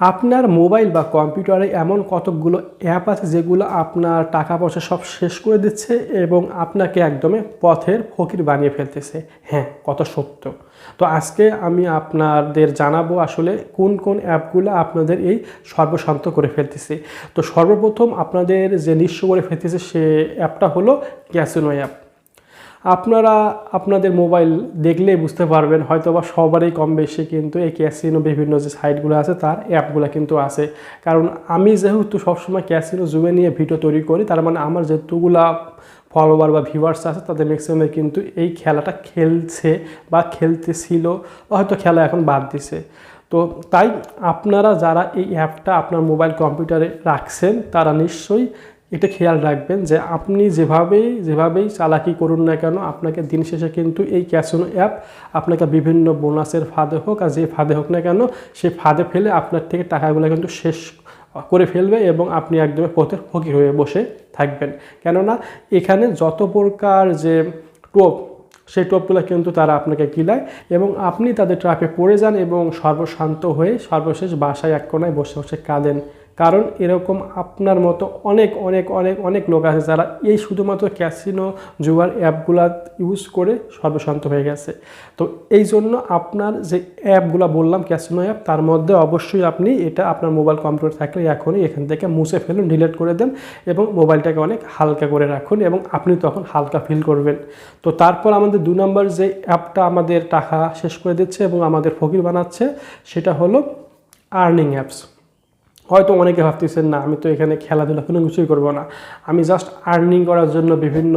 আপনার মোবাইল বা কম্পিউটারে এমন কতকগুলো অ্যাপ আছে যেগুলো আপনার টাকা পয়সা সব শেষ করে দিচ্ছে এবং আপনাকে একদমই পথের ফকির বানিয়ে ফেলতেছে? হ্যাঁ কত সত্য। তো আজকে আমি আপনাদের জানাব আসলে কোন কোন অ্যাপগুলো আপনাদের এই সর্বশান্ত করে ফেলতেছে। তো সর্বপ্রথম আপনাদের যে নিঃস্ব করে ফেলতেছে সে অ্যাপটা হলো ক্যাসিনো অ্যাপ। আপনারা আপনাদের মোবাইল দেখলেই বুঝতে পারবেন হয়তো বা সবারই কম বেশি, কিন্তু এই ক্যাসিনো বিভিন্ন যে সাইটগুলো আছে তার অ্যাপগুলো কিন্তু আছে। কারণ আমি যেহেতু সবসময় ক্যাসিনো জুমে নিয়ে ভিডিও তৈরি করি, তার মানে আমার যেহেতুগুলা ফলোয়ার বা ভিউয়ার্স আছে, তাদের ম্যাক্সিমামে কিন্তু এই খেলাটা খেলছে বা খেলতেছিল বা হয়তো খেলা এখন বাদ দিছে। তো তাই আপনারা যারা এই অ্যাপটা আপনার মোবাইল কম্পিউটারে রাখছেন, তারা নিশ্চয়ই এটা খেয়াল রাখবেন যে আপনি যেভাবেই যেভাবেই চালাকি করুন না কেন, আপনাকে দিন শেষে কিন্তু এই ক্যাসিনো অ্যাপ আপনাকে বিভিন্ন বোনাসের ফাঁদে হোক আর যে ফাঁদে হোক না কেন, সেই ফাঁদে ফেলে আপনার থেকে টাকাগুলো কিন্তু শেষ করে ফেলবে এবং আপনি একদমই পথের ফকির হয়ে বসে থাকবেন। কেননা এখানে যত প্রকার যে টোপ, সেই টোপগুলো কিন্তু তারা আপনাকে কিলায় এবং আপনি তাদের ট্রাপে পড়ে যান এবং সর্বশান্ত হয়ে সর্বশেষ বাসায় এক কোনায় বসে বসে কাঁদেন। কারণ এরকম আপনার মতো অনেক অনেক অনেক অনেক লোক আছে যারা এই শুধুমাত্র ক্যাসিনো জুয়ার অ্যাপগুলা ইউজ করে সর্বশান্ত হয়ে গেছে। তো এই জন্য আপনার যে অ্যাপগুলো বললাম, ক্যাসিনো অ্যাপ, তার মধ্যে অবশ্যই আপনি এটা আপনার মোবাইল কম্পিউটার থাকলে এখনই এখান থেকে মুছে ফেলুন, ডিলিট করে দেন এবং মোবাইলটাকে অনেক হালকা করে রাখুন এবং আপনি তখন হালকা ফিল করবেন। তো তারপর আমাদের দু নম্বর যে অ্যাপটা আমাদের টাকা শেষ করে দিচ্ছে এবং আমাদের ফকির বানাচ্ছে, সেটা হলো আর্নিং অ্যাপস হয়তো অনেকে ভাবতেছেন, না, আমি তো এখানে খেলাধুলা কোনো কিছুই করব না। আমি জাস্ট আর্নিং করার জন্য বিভিন্ন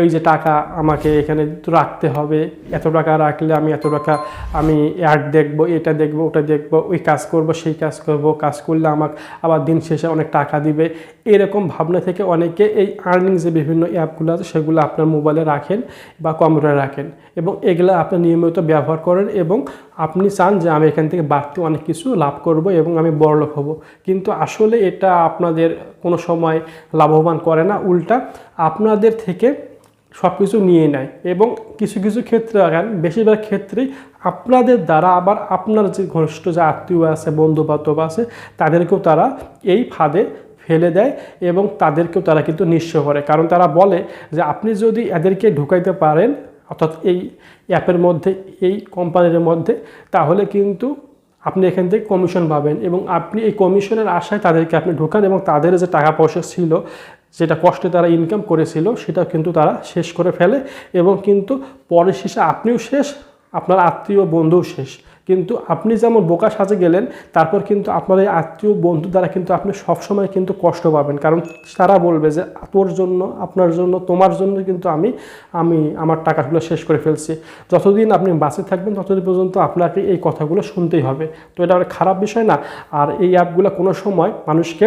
ওই যে টাকা আমাকে এখানে রাখতে হবে। এত টাকা রাখলে আমি, এত টাকা আমি অ্যাড দেখব, এটা দেখব, ওটা দেখব, ওই কাজ করব, সেই কাজ করব, কাজ করলে আমাকে আবার দিন শেষে অনেক টাকা দিবে। এরকম ভাবনা থেকে অনেকে এই আর্নিং যে বিভিন্ন অ্যাপগুলো আছে, সেগুলো আপনার মোবাইলে রাখেন বা কম্পিউটারে রাখেন এবং এগুলো আপনি নিয়মিত ব্যবহার করেন এবং আপনি চান যে আমি এখান থেকে বাড়তি অনেক কিছু লাভ করব এবং আমি বড়লোক হব। কিন্তু আসলে এটা আপনাদের কোনো সময় লাভবান করে না, উল্টা আপনাদের থেকে সব কিছু নিয়ে নেয় এবং কিছু কিছু ক্ষেত্রে আগান বেশিরভাগ ক্ষেত্রেই আপনাদের দ্বারা আবার আপনার যে ঘনিষ্ঠ যে আত্মীয় আছে বন্ধু বান্ধব আছে, তাদেরকেও তারা এই ফাঁদে ফেলে দেয় এবং তাদেরকেও তারা কিন্তু নিঃস্ব করে। কারণ তারা বলে যে আপনি যদি এদেরকে ঢুকাইতে পারেন, অর্থাৎ এই অ্যাপের মধ্যে, এই কোম্পানির মধ্যে, তাহলে কিন্তু আপনি এখান থেকে কমিশন পাবেন এবং আপনি এই কমিশনের আশায় তাদেরকে আপনি ঢোকান এবং তাদের যে টাকা পয়সা ছিল, যেটা কষ্টে তারা ইনকাম করেছিল, সেটা কিন্তু তারা শেষ করে ফেলে এবং কিন্তু পরের শেষে আপনিও শেষ, আপনার আত্মীয় বন্ধুও শেষ। কিন্তু আপনি যেমন বোকা সাজে গেলেন, তারপর কিন্তু আপনার এই আত্মীয় বন্ধু দ্বারা কিন্তু আপনি সবসময় কিন্তু কষ্ট পাবেন। কারণ তারা বলবে যে, তোর জন্য, আপনার জন্য, তোমার জন্য কিন্তু আমি আমি আমার টাকাগুলো শেষ করে ফেলছি। যতদিন আপনি বাঁচে থাকবেন, ততদিন পর্যন্ত আপনাকে এই কথাগুলো শুনতেই হবে। তো এটা খারাপ বিষয় না। আর এই অ্যাপগুলো কোনো সময় মানুষকে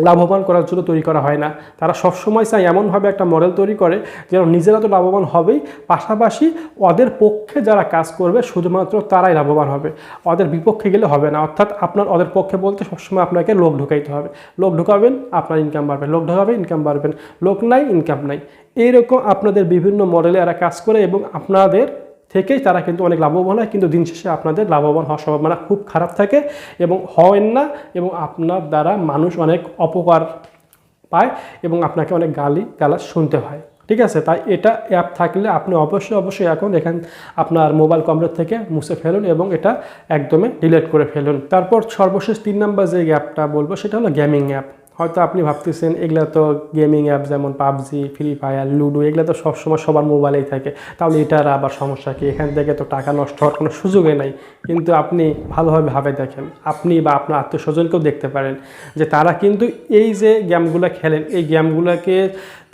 লাভবান করার জন্য তৈরি করা হয় না। তারা সবসময় চায় এমনভাবে একটা মডেল তৈরি করে যেন নিজেরা তো লাভবান হবেই, পাশাপাশি ওদের পক্ষে যারা কাজ করবে শুধুমাত্র তারাই লাভবান হবে। ওদের বিপক্ষে গেলে হবে না। অর্থাৎ আপনার ওদের পক্ষে বলতে সবসময় আপনাকে লোক ঢুকাইতে হবে। লোক ঢুকাবেন, আপনার ইনকাম বাড়বে। লোক ঢুকাবে ইনকাম বাড়বেন। লোক নাই ইনকাম নাই। এইরকম আপনাদের বিভিন্ন মডেলে এরা কাজ করে এবং আপনাদের থেকেই তারা কিন্তু অনেক লাভবান হয়, কিন্তু দিন শেষে আপনাদের লাভবান হওয়ার সম্ভাবনা খুব খারাপ থাকে এবং হয় না এবং আপনার দ্বারা মানুষ অনেক অপকার পায় এবং আপনাকে অনেক গালি গালাজ শুনতে হয়। ঠিক আছে? তাই এটা অ্যাপ থাকলে আপনি অবশ্যই অবশ্যই এখন এখান আপনার মোবাইল কম্পিউটার থেকে মুছে ফেলুন এবং এটা একদমই ডিলিট করে ফেলুন। তারপর সর্বশেষ তিন নাম্বার যে অ্যাপটা বলব, সেটা হলো গেমিং অ্যাপ হয়তো আপনি ভাবতেছেন, এগুলো তো গেমিং অ্যাপ যেমন পাবজি ফ্রি ফায়ার লুডো এগুলো তো সবসময় সবার মোবাইলেই থাকে। তাহলে এটার আবার সমস্যা কি? এখান থেকে তো টাকা নষ্ট হওয়ার কোনো সুযোগই নাই। কিন্তু আপনি ভালোভাবে ভাবে দেখেন, আপনি বা আপনার আত্মীয় স্বজনকেও দেখতে পারেন যে তারা কিন্তু এই যে গেমগুলো খেলেন, এই গেমগুলোকে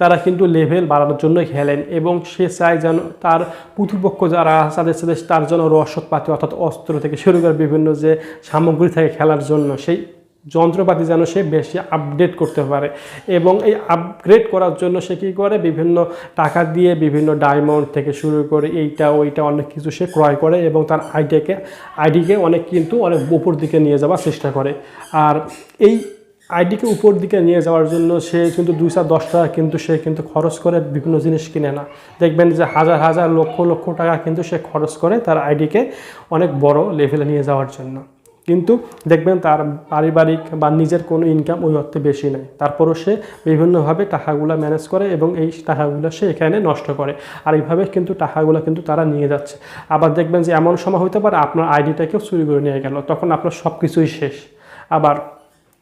তারা কিন্তু লেভেল বাড়ানোর জন্য খেলেন এবং সে চায় যেন তার প্রতিপক্ষ যারা তাদের সাথে তার জন্য রসদপাতি অর্থাৎ অস্ত্র থেকে শুরু করে বিভিন্ন যে সামগ্রী থাকে খেলার জন্য, সেই যন্ত্রপাতি যেন সে বেশি আপডেট করতে পারে। এবং এই আপগ্রেড করার জন্য সে কী করে? বিভিন্ন টাকা দিয়ে বিভিন্ন ডায়মন্ড থেকে শুরু করে এইটা, ওইটা অনেক কিছু সে ক্রয় করে এবং তার আইডিকে আইডিকে অনেক কিন্তু অনেক উপর দিকে নিয়ে যাওয়ার চেষ্টা করে। আর এই আইডিকে উপর দিকে নিয়ে যাওয়ার জন্য সে কিন্তু দুই চার দশ টাকা কিন্তু সে কিন্তু খরচ করে বিভিন্ন জিনিস কিনে না। দেখবেন যে হাজার হাজার, লক্ষ লক্ষ টাকা কিন্তু সে খরচ করে তার আইডিকে অনেক বড় লেভেলে নিয়ে যাওয়ার জন্য। কিন্তু দেখবেন তার পারিবারিক বা নিজের কোনো ইনকাম ওই অর্থে বেশি নেই তারপরও সে বিভিন্নভাবে টাকাগুলো ম্যানেজ করে এবং এই টাকাগুলো সে এখানে নষ্ট করে। আর এইভাবে কিন্তু টাকাগুলো কিন্তু তারা নিয়ে যাচ্ছে। আবার দেখবেন যে এমন সময় হতে পারে আপনার আইডিটাকেও চুরি করে নিয়ে গেল, তখন আপনার সব কিছুই শেষ। আবার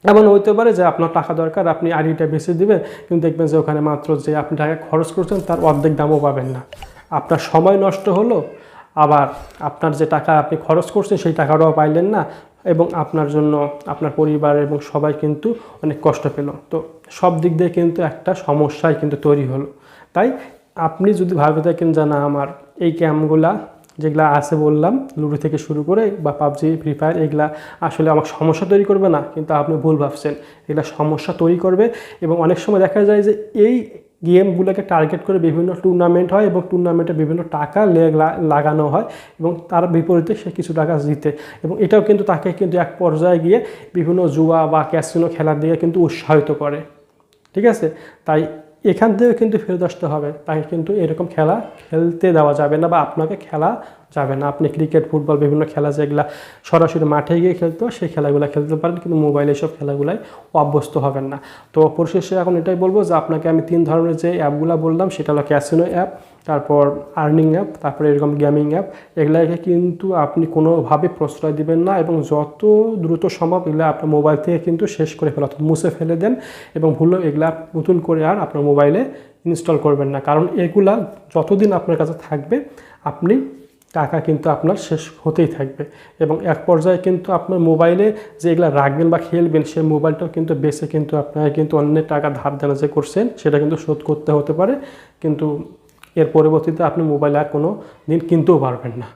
এমন হইতে পারে যে আপনার টাকা দরকার, আপনি আইডিটা বেশি দিবেন, কিন্তু দেখবেন যে ওখানে মাত্র যে আপনি টাকা খরচ করছেন তার অর্ধেক দামও পাবেন না। আপনার সময় নষ্ট হলো, আবার আপনার যে টাকা আপনি খরচ করছেন সেই টাকাটাও পাইলেন না এবং আপনার জন্য, আপনার পরিবার এবং সবাই কিন্তু অনেক কষ্ট পেল। তো সব দিক দিয়ে কিন্তু একটা সমস্যাই কিন্তু তৈরি হলো। তাই আপনি যদি ভাবে থাকেন যে, না, আমার এই ক্যাম্পগুলা যেগুলা আছে বললাম, লুডো থেকে শুরু করে বা পাবজি, ফ্রি ফায়ার, এগুলা আসলে আমার সমস্যা তৈরি করবে না। কিন্তু আপনি ভুল ভাবছেন। এগুলা সমস্যা তৈরি করবে এবং অনেক সময় দেখা যায় যে, এই গেমগুলোকে টার্গেট করে বিভিন্ন টুর্নামেন্ট হয় এবং টুর্নামেন্টে বিভিন্ন টাকা লাগানো হয় এবং তার বিপরীতে সে কিছু টাকা জিতে এবং এটাও কিন্তু তাকে কিন্তু এক পর্যায়ে গিয়ে বিভিন্ন জুয়া বা ক্যাসিনো খেলার দিকে কিন্তু উৎসাহিত করে। ঠিক আছে? তাই এখান থেকেও কিন্তু ফেরত আসতে হবে। তাকে কিন্তু এরকম খেলা খেলতে দেওয়া যাবে না বা আপনাকে খেলা যাবে না। আপনি ক্রিকেট ফুটবল বিভিন্ন খেলা যেগুলা সরাসরি মাঠে গিয়ে খেলতে সেই খেলাগুলো খেলতে পারেন কিন্তু মোবাইলে সব খেলাগুলাই অভ্যস্ত হবেন না। তো পরিশেষে এখন এটাই বলব যে আপনাকে আমি তিন ধরনের যে অ্যাপগুলো বললাম, সেটা হলো ক্যাসিনো অ্যাপ তারপর আর্নিং অ্যাপ তারপরে এরকম গেমিং অ্যাপ এগুলাকে কিন্তু আপনি কোনোভাবে প্রশ্রয় দিবেন না এবং যত দ্রুত সম্ভব এগুলো আপনার মোবাইল থেকে কিন্তু শেষ করে ফেলা মুছে ফেলে দেন এবং ভুলও এগুলা নতুন করে আর আপনার মোবাইলে ইনস্টল করবেন না। কারণ এগুলা যতদিন আপনার কাছে থাকবে, আপনি টাকা কিন্তু আপনার শেষ হতেই থাকবে। এবং এক পর্যায়ে কিন্তু আপনার মোবাইলে যে এগুলো রাখবেন বা খেলবেন, সেই মোবাইলটাও কিন্তু বেছে কিন্তু আপনাকে কিন্তু অন্যের টাকা ধার দেনা যে করছেন, সেটা কিন্তু শোধ করতে হতে পারে। কিন্তু এর পরবর্তীতে আপনি মোবাইল আর কোনো দিন কিনতেও পারবেন না।